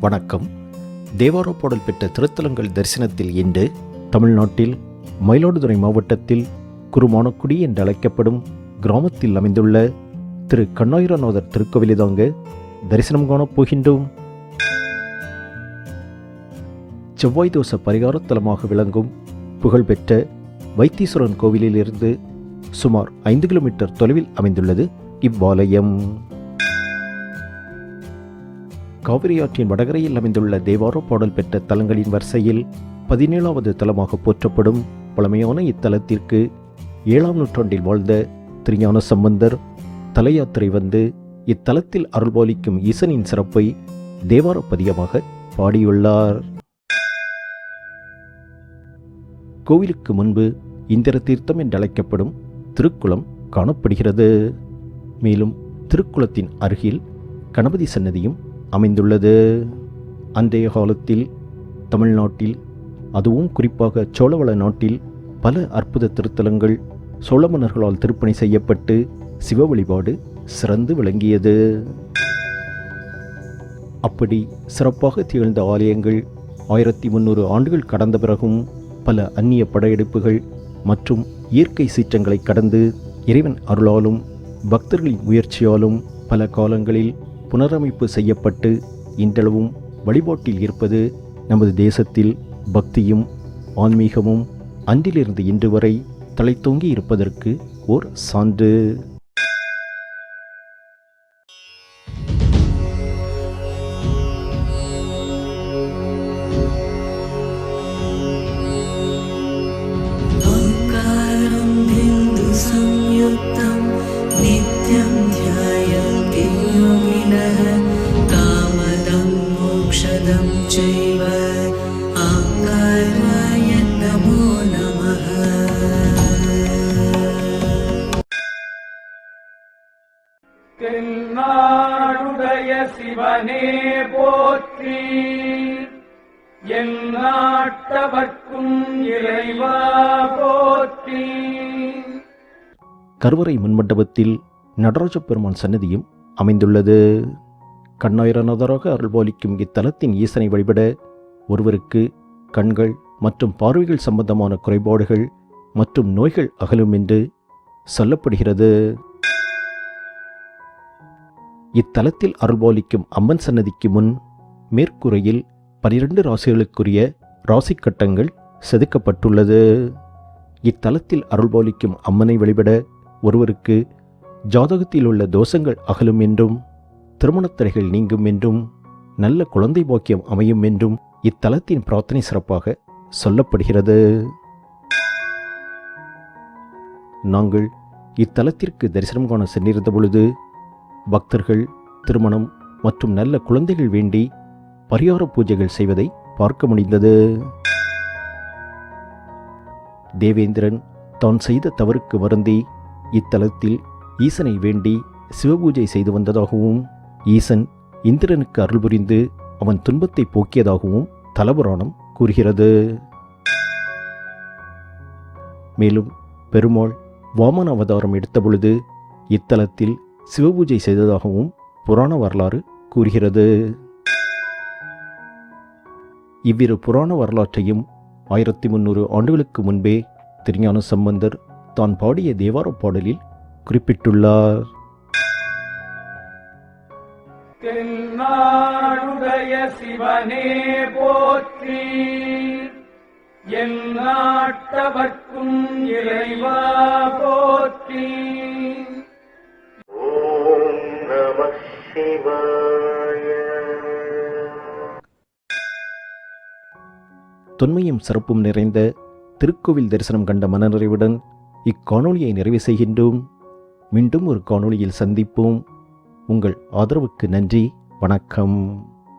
வணக்கம். தேவார பாடல் பெற்ற திருத்தலங்கள் தரிசனத்தில் இன்று தமிழ்நாட்டில் மயிலாடுதுறை மாவட்டத்தில் குருமானக்குடி என்று அழைக்கப்படும் கிராமத்தில் அமைந்துள்ள திரு கண்ணாயிரநாதர் திருக்கோவிலை தாங்க தரிசனம் காணப் போகின்றோம். செவ்வாய் தோச பரிகாரத்தலமாக விளங்கும் புகழ்பெற்ற வைத்தீஸ்வரன் கோவிலிலிருந்து சுமார் ஐந்து கிலோமீட்டர் தொலைவில் அமைந்துள்ளது இவ்வாலயம். காவிரி ஆற்றின் வடகரையில் அமைந்துள்ள தேவார பாடல் பெற்ற தலங்களின் வரிசையில் பதினேழாவது தலமாக போற்றப்படும் பழமையான இத்தலத்திற்கு ஏழாம் நூற்றாண்டில் வாழ்ந்த திருஞான சம்பந்தர் தலையாத்திரை வந்து இத்தலத்தில் அருள்பாலிக்கும் ஈசனின் சிறப்பை தேவார பதியமாக பாடியுள்ளார். கோவிலுக்கு முன்பு இந்திர தீர்த்தம் என்றழைக்கப்படும் திருக்குளம் காணப்படுகிறது. மேலும் திருக்குளத்தின் அருகில் கணபதி சன்னதியும் அமைந்துள்ளது. அன்றைய காலத்தில் தமிழ்நாட்டில் அதுவும் குறிப்பாக சோழவள நாட்டில் பல அற்புத திருத்தலங்கள் சோழ மன்னர்களால் திருப்பணி செய்யப்பட்டு சிவ வழிபாடு சிறந்து விளங்கியது. அப்படி சிறப்பாக திகழ்ந்த ஆலயங்கள் ஆயிரத்தி முந்நூறு ஆண்டுகள் கடந்த பிறகும் பல அந்நிய படையெடுப்புகள் மற்றும் இயற்கை சீற்றங்களை கடந்து இறைவன் அருளாலும் பக்தர்களின் முயற்சியாலும் பல காலங்களில் புனரமைப்பு செய்யப்பட்டு இன்றளவும் வழிபாட்டில் இருப்பது நமது தேசத்தில் பக்தியும் ஆன்மீகமும் அன்றிலிருந்து இன்று வரை தலைத்தோங்கி இருப்பதற்கு ஓர் சான்று. சிவனே போற்றி. என் நாட்டவர்க்கும் இறைவா போற்றி. கருவறை முன்மண்டபத்தில் நடராஜ பெருமான் சன்னதியும் அமைந்துள்ளது. கண்ணாயிரநாதராக அருள்பாலிக்கும் இத்தலத்தின் ஈசனை வழிபட ஒருவருக்கு கண்கள் மற்றும் பார்வைகள் சம்பந்தமான குறைபாடுகள் மற்றும் நோய்கள் அகலும் என்று சொல்லப்படுகிறது. இத்தலத்தில் அருள்பாலிக்கும் அம்மன் சன்னதிக்கு முன் மேற்கூரையில் பனிரெண்டு ராசிகளுக்குரிய ராசி கட்டங்கள் செதுக்கப்பட்டுள்ளது. இத்தலத்தில் அருள்பாலிக்கும் அம்மனை வழிபட ஒருவருக்கு ஜாதகத்தில் உள்ள தோஷங்கள் அகலும் என்றும் திருமணத்தடைகள் நீங்கும் என்றும் நல்ல குழந்தை பாக்கியம் அமையும் என்றும் இத்தலத்தின் பிரார்த்தனை சிறப்பாக சொல்லப்படுகிறது. நாங்கள் இத்தலத்திற்கு தரிசனம் காண சென்றிருந்த பொழுது பக்தர்கள் திருமணம் மற்றும் நல்ல குழந்தைகள் வேண்டி பரிகார பூஜைகள் செய்வதை பார்க்க முடிந்தது. தேவேந்திரன் தான் செய்த தவறுக்கு வருந்தி இத்தலத்தில் ஈசனை வேண்டி சிவபூஜை செய்து வந்ததாகவும் ஈசன் இந்திரனுக்கு அருள் புரிந்து அவன் துன்பத்தை போக்கியதாகவும் தலபுராணம் கூறுகிறது. மேலும் பெருமாள் வாமன அவதாரம் எடுத்த பொழுது இத்தலத்தில் சிவபூஜை செய்ததாகவும் புராண வரலாறு கூறுகிறது. இவ்விரு புராண வரலாற்றையும் ஆயிரத்தி முந்நூறு ஆண்டுகளுக்கு முன்பே திருஞான சம்பந்தர் தான் பாடிய தேவார பாடலில் குறிப்பிட்டுள்ளார். தென்னாடுடைய சிவனே போற்றி என் நாட்டவர்க்கும் இறைவா போற்றி. தொன்மையும் சிறப்பும் நிறைந்த திருக்கோவில் தரிசனம் கண்ட மனநிறைவுடன் இக்காணொலியை நிறைவு செய்கின்றோம். மீண்டும் ஒரு காணொளியில் சந்திப்போம். உங்கள் ஆதரவுக்கு நன்றி. வணக்கம்.